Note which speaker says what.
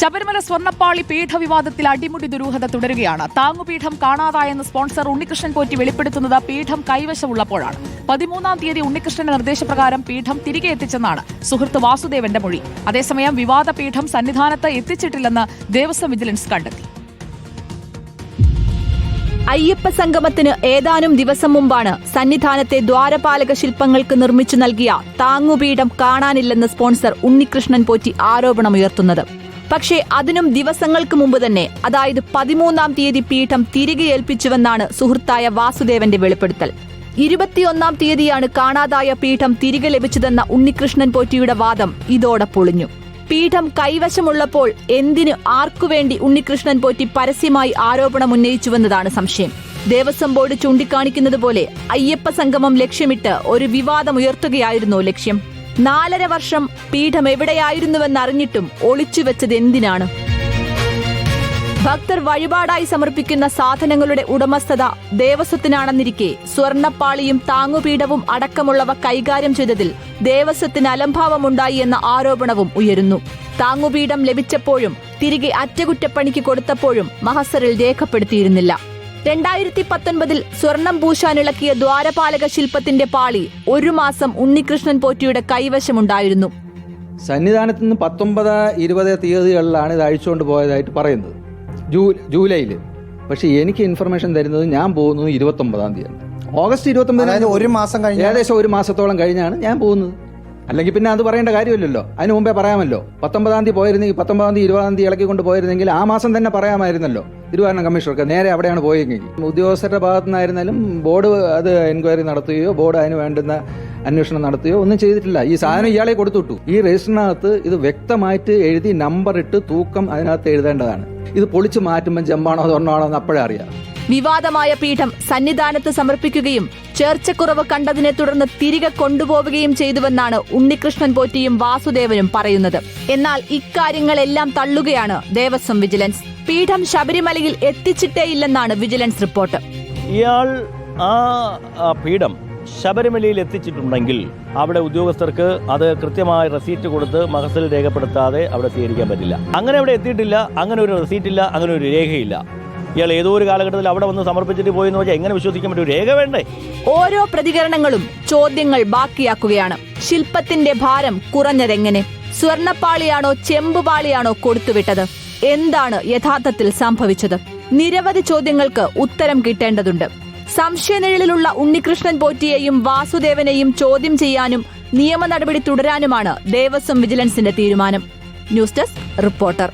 Speaker 1: ശബരിമല സ്വർണപ്പാളി പീഠവിവാദത്തിൽ അടിമുടി ദുരൂഹത തുടരുകയാണ്. താങ്ങുപീഠം കാണാതായെന്ന് സ്പോൺസർ ഉണ്ണികൃഷ്ണൻ പോറ്റി വെളിപ്പെടുത്തുന്നത് പീഠം കൈവശമുള്ളപ്പോഴാണ്. പതിമൂന്നാം തീയതി ഉണ്ണികൃഷ്ണന്റെ നിർദ്ദേശപ്രകാരം പീഠം തിരികെ എത്തിച്ചെന്നാണ് സുഹൃത്ത് വാസുദേവന്റെ മൊഴി. അതേസമയം വിവാദ പീഠം സന്നിധാനത്ത് എത്തിച്ചിട്ടില്ലെന്ന് ദേവസ്വം വിജിലൻസ് കണ്ടെത്തി.
Speaker 2: അയ്യപ്പ സംഗമത്തിന് ഏതാനും ദിവസം മുമ്പാണ് സന്നിധാനത്തെ ദ്വാരപാലക ശില്പങ്ങൾക്ക് നിർമ്മിച്ചു നൽകിയ താങ്ങുപീഠം കാണാനില്ലെന്ന് സ്പോൺസർ ഉണ്ണികൃഷ്ണൻ പോറ്റി ആരോപണമുയർത്തുന്നത്. പക്ഷേ അതിനും ദിവസങ്ങൾക്ക് മുമ്പ് തന്നെ അതായത് പതിമൂന്നാം തീയതി പീഠം തിരികെ ഏൽപ്പിച്ചുവെന്നാണ് സുഹൃത്തായ വാസുദേവന്റെ വെളിപ്പെടുത്തൽ. ഇരുപത്തിയൊന്നാം തീയതിയാണ് കാണാതായ പീഠം തിരികെ ലഭിച്ചതെന്ന ഉണ്ണികൃഷ്ണൻ പോറ്റിയുടെ വാദം ഇതോടെ പൊളിഞ്ഞു. പീഠം കൈവശമുള്ളപ്പോൾ എന്തിന് ആർക്കുവേണ്ടി ഉണ്ണികൃഷ്ണൻ പോറ്റി പരസ്യമായി ആരോപണം ഉന്നയിച്ചുവെന്നതാണ് സംശയം. ദേവസ്വം ബോർഡ് ചൂണ്ടിക്കാണിക്കുന്നത് പോലെ അയ്യപ്പ സംഗമം ലക്ഷ്യമിട്ട് ഒരു വിവാദം വിവാദമുയർത്തുകയായിരുന്നു ലക്ഷ്യം. നാലര വർഷം പീഠം എവിടെയായിരുന്നുവെന്നറിഞ്ഞിട്ടും ഒളിച്ചുവെച്ചത് എന്തിനാണ്? ഭക്തർ വഴിപാടായി സമർപ്പിക്കുന്ന സാധനങ്ങളുടെ ഉടമസ്ഥത ദേവസ്വത്തിനാണെന്നിരിക്കെ സ്വർണപ്പാളിയും താങ്ങുപീഠവും അടക്കമുള്ളവ കൈകാര്യം ചെയ്തതിൽ ദേവസ്വത്തിന് അലംഭാവമുണ്ടായി എന്ന ആരോപണവും ഉയരുന്നു. താങ്ങുപീഠം ലഭിച്ചപ്പോഴും തിരികെ അറ്റകുറ്റപ്പണിക്ക് കൊടുത്തപ്പോഴും മഹസറിൽ രേഖപ്പെടുത്തിയിരുന്നില്ല. രണ്ടായിരത്തി പത്തൊൻപതിൽ സ്വർണം പൂശാനിളക്കിയ ദ്വാരപാലക ശില്പത്തിന്റെ പാളി ഒരു മാസം ഉണ്ണികൃഷ്ണൻ പോറ്റിയുടെ കൈവശമുണ്ടായിരുന്നു.
Speaker 3: സന്നിധാനത്ത് നിന്ന് പത്തൊമ്പത് ഇരുപത് തീയതികളിലാണ് ഇത് അഴിച്ചുകൊണ്ട് പോയതായിട്ട് പറയുന്നത്. ജൂ ജൂലൈയിൽ പക്ഷേ എനിക്ക് ഇൻഫർമേഷൻ തരുന്നത് ഞാൻ പോകുന്നത് ഇരുപത്തൊമ്പതാം തീയതി ഓഗസ്റ്റ് ഇരുപത്തൊമ്പതിന്
Speaker 4: ഒരു മാസം കഴിഞ്ഞ്
Speaker 3: ഏകദേശം ഒരു മാസത്തോളം കഴിഞ്ഞാണ് ഞാൻ പോകുന്നത്. അല്ലെങ്കിൽ പിന്നെ അത് പറയേണ്ട കാര്യമില്ലല്ലോ. അതിന് മുമ്പേ പറയാമല്ലോ. പത്തൊമ്പതാം തീയതി പോയിരുന്നെങ്കിൽ പത്തൊമ്പതാം തീയതി ഇരുപതാം തീയതി ഇളക്കി കൊണ്ട് പോയിരുന്നെങ്കിൽ ആ മാസം തന്നെ പറയാമായിരുന്നല്ലോ. തിരുവാരണം കമ്മീഷണർക്ക് നേരെ അവിടെയാണ് പോയെങ്കിൽ. ഉദ്യോഗസ്ഥരുടെ ഭാഗത്തു നിന്നായിരുന്നാലും ബോർഡ് അത് എൻക്വയറി നടത്തുകയോ ബോർഡ് അതിന് വേണ്ടുന്ന അന്വേഷണം നടത്തുകയോ ഒന്നും ചെയ്തിട്ടില്ല. ഈ സാധനം ഇയാളെ കൊടുത്തുവിട്ടു. ഈ രജിസ്റ്ററിനകത്ത് ഇത് വ്യക്തമായിട്ട് എഴുതി നമ്പർ ഇട്ട് തൂക്കം അതിനകത്ത് എഴുതേണ്ടതാണ്. ഇത് പൊളിച്ചു മാറ്റുമ്പോൾ ജമ്പാണോ സ്വർണമാണോ എന്ന് അപ്പോഴേ അറിയാം.
Speaker 2: വിവാദമായ പീഠം സന്നിധാനത്ത് സമർപ്പിക്കുകയും ചേർച്ചക്കുറവ് കണ്ടതിനെ തുടർന്ന് തിരികെ കൊണ്ടുപോവുകയും ചെയ്തുവെന്നാണ് ഉണ്ണികൃഷ്ണൻ പോറ്റിയും വാസുദേവനും പറയുന്നത്. എന്നാൽ ഇക്കാര്യങ്ങളെല്ലാം തള്ളുകയാണ് ദേവസ്വം വിജിലൻസ്. പീഠം ശബരിമലയിൽ എത്തിച്ചിട്ടേയില്ലെന്നാണ് വിജിലൻസ് റിപ്പോർട്ട്.
Speaker 5: ഇയാൾ ആ പീഠം ശബരിമലയിൽ എത്തിച്ചിട്ടുണ്ടെങ്കിൽ അവിടെ ഉദ്യോഗസ്ഥർക്ക് അത് കൃത്യമായ റെസീറ്റ് കൊടുത്ത് മഹസിൽ രേഖപ്പെടുത്താതെ അവിടെ സ്വീകരിക്കാൻ പറ്റില്ല. അങ്ങനെ അവിടെ എത്തിയിട്ടില്ല അങ്ങനെ ഒരു റെസീറ്റ് ഇല്ല അങ്ങനെ ഒരു രേഖയില്ല. ഇയാൾ ഏതോ ഒരു കാലഘട്ടത്തിൽ അവിടെ വന്ന് സമർപ്പിച്ചിട്ട് പോയി വെച്ചാൽ എങ്ങനെ വിശ്വസിക്കാൻ പറ്റും? രേഖ വേണ്ടേ?
Speaker 2: ഓരോ പ്രതികരണങ്ങളും ചോദ്യങ്ങൾ ബാക്കിയാക്കുകയാണ്. ശില്പത്തിന്റെ ഭാരം കുറഞ്ഞതെങ്ങനെ? സ്വർണപ്പാളിയാണോ ചെമ്പുപാളിയാണോ കൊടുത്തുവിട്ടത്? എന്താണ് യഥാർത്ഥത്തിൽ സംഭവിച്ചത്? നിരവധി ചോദ്യങ്ങൾക്ക് ഉത്തരം കിട്ടേണ്ടതുണ്ട്. സംശയനിഴലിലുള്ള ഉണ്ണികൃഷ്ണൻ പോറ്റിയെയും വാസുദേവനെയും ചോദ്യം ചെയ്യാനും നിയമ നടപടി തുടരാനുമാണ് ദേവസ്വം വിജിലൻസിന്റെ തീരുമാനം. News desk reporter.